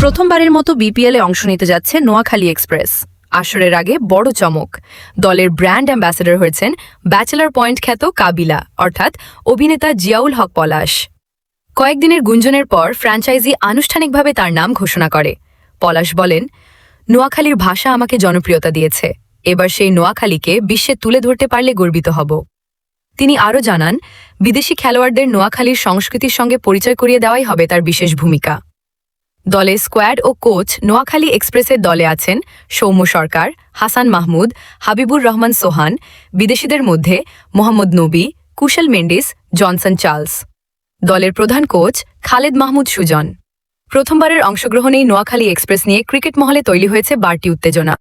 প্রথমবারের মতো বিপিএলে অংশ নিতে যাচ্ছে নোয়াখালী এক্সপ্রেস। আসরের আগে বড় চমক। দলের ব্র্যান্ড অ্যাম্বাসেডর হয়েছেন ব্যাচেলর পয়েন্ট খ্যাত কাবিলা, অর্থাৎ অভিনেতা জিয়াউল হক পলাশ। কয়েকদিনের গুঞ্জনের পর ফ্র্যাঞ্চাইজি আনুষ্ঠানিকভাবে তার নাম ঘোষণা করে। পলাশ বলেন, নোয়াখালীর ভাষা আমাকে জনপ্রিয়তা দিয়েছে। এবার সেই নোয়াখালীকে বিশ্বে তুলে ধরতে পারলে গর্বিত হব। তিনি আরও জানান, বিদেশি খেলোয়াড়দের নোয়াখালীর সংস্কৃতির সঙ্গে পরিচয় করিয়ে দেওয়াই হবে তার বিশেষ ভূমিকা। দলে স্কোয়াড ও কোচ নোয়াখালী এক্সপ্রেসের দলে আছেন সৌম্য সরকার, হাসান মাহমুদ, হাবিবুর রহমান সোহান, বিদেশিদের মধ্যে মোহাম্মদ নবী, কুশল মেন্ডিস, জনসন চার্লস। দলের প্রধান কোচ খালেদ মাহমুদ সুজন। প্রথমবারের অংশগ্রহণেই নোয়াখালী এক্সপ্রেস নিয়ে ক্রিকেট মহলে তৈরি হয়েছে বাড়তি উত্তেজনা।